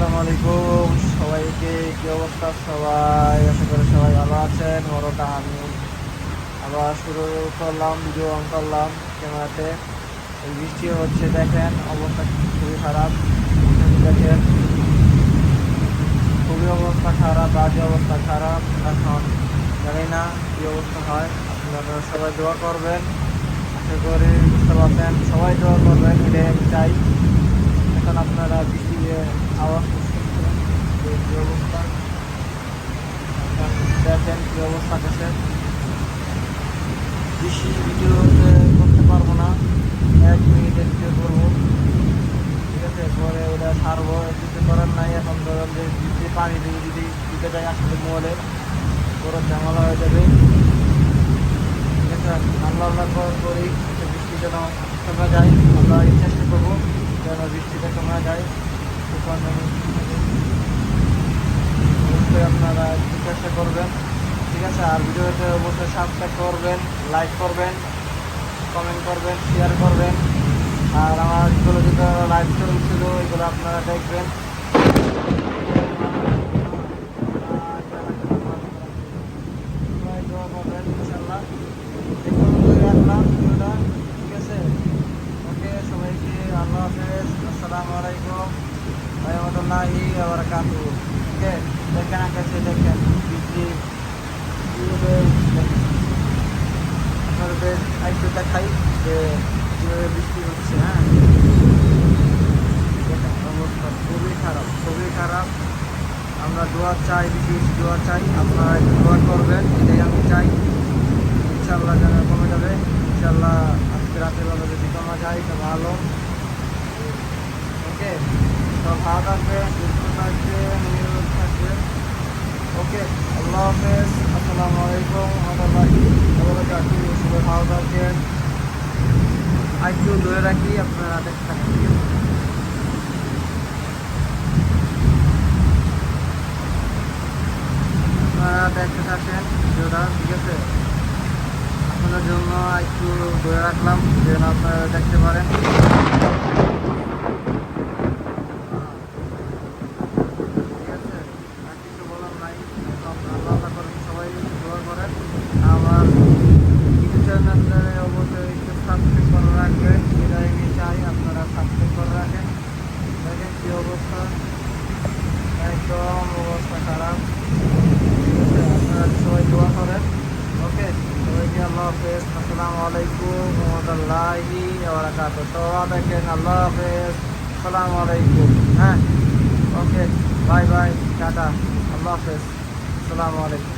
আসসালামু আলাইকুম। সবাইকে কি অবস্থা? সবাই, আশা করি সবাই ভালো আছেন। বড়টা আমি আবার শুরু করলাম ভিডিও অন করলাম ক্যামেরাতে। এই বৃষ্টি হচ্ছে, দেখেন, অবস্থা খুবই খারাপ। দেখেন, খুবই অবস্থা খারাপ, বাজে অবস্থা খারাপ। এখন জানি না কি অবস্থা হয়। আপনারা সবাই দোয়া করবেন। আশা করি বুঝতে পারছেন সবাই দোয়া করবেন, এটাই আমি চাই এখন আপনারা বৃষ্টির আওয়াজ শুনছেন যে কী অবস্থা এখন দেখেন কী অবস্থা গেছে বেশি ভিডিও করতে পারব না। এক মিনিটের ভিডিও করব। ঠিক আছে, পরে ওটা ছাড়বো। কিছু করার নাই এখন ধরেন যে বৃষ্টি পানি দিয়ে যদি দিতে যাই আসলে মোবাইলে পুরো ঝামেলা হয়ে যাবে। ঠিক আছে, আল্লাহ আল্লাহ করে বৃষ্টি যেন কমে যায়। আমরা চেষ্টা করব যেন বৃষ্টিটা কমে যায়। অবশ্যই আপনারা চেষ্টা করবেন। ঠিক আছে? আর ভিডিওতে অবশ্যই সাবস্ক্রাইব করবেন লাইক করবেন কমেন্ট করবেন শেয়ার করবেন। আর আমার যেগুলো যেগুলো লাইভ চলছিল এগুলো আপনারা দেখবেন। আসসালামু আলাইকুম রহমতুল্লাহি বারাকাতু ওকে দেখেন আকাশে দেখেন আপনাদের একটু দেখাই যে কীভাবে বৃষ্টি হচ্ছে হ্যাঁ অবস্থা খুবই খারাপ খুবই খারাপ আমরা দোয়া চাই বেশি বেশি দোয়া চাই আপনারা একটু দোয়া করবেন এটাই আমি চাই ইনশাল্লাহ যেন কমে যাবে ইনশাল্লাহ আজকে রাতের বেলা যদি কমা যায় ভালো ওকে তো ভালো থাকবেন নিরাপদ থাকবেন ওকে আল্লাহ আসসালামু আলাইকুম রহমতুল্লাহি সবাই ভালো থাকবেন আর একটু দূরে রাখি, আপনারা দেখতে থাকেন। আপনারা দেখতে থাকেন ঠিক আছে? আপনাদের জন্য একটু ধরে রাখলাম, যেন আপনারা দেখতে পারেন ঠিক আছে আর কিছু বলার নাই তো আপনারা আল্লাহ আল্লাহ করেন সবাই দোয়া করেন আমার ইউটিউব চ্যানেলে অবশ্যই একটু সাবস্ক্রাইব করে রাখবেন এটাই আমি চাই আপনারা সাবস্ক্রাইব করে রাখেন দেখেন কী অবস্থা একদম অবস্থা খারাপ ঠিক আছে আপনারা সবাই দোয়া করেন ওকে সবাইকে আল্লাহ হাফেজ, আসসালামু আলাইকুম রহমতুল্লাহি তো দেখেন আল্লাহ হাফেজ, আসসালামু আলাইকুম। হ্যাঁ ওকে, বাই বাই, টাটা, আল্লাহ হাফেজ, আসসালামু আলাইকুম।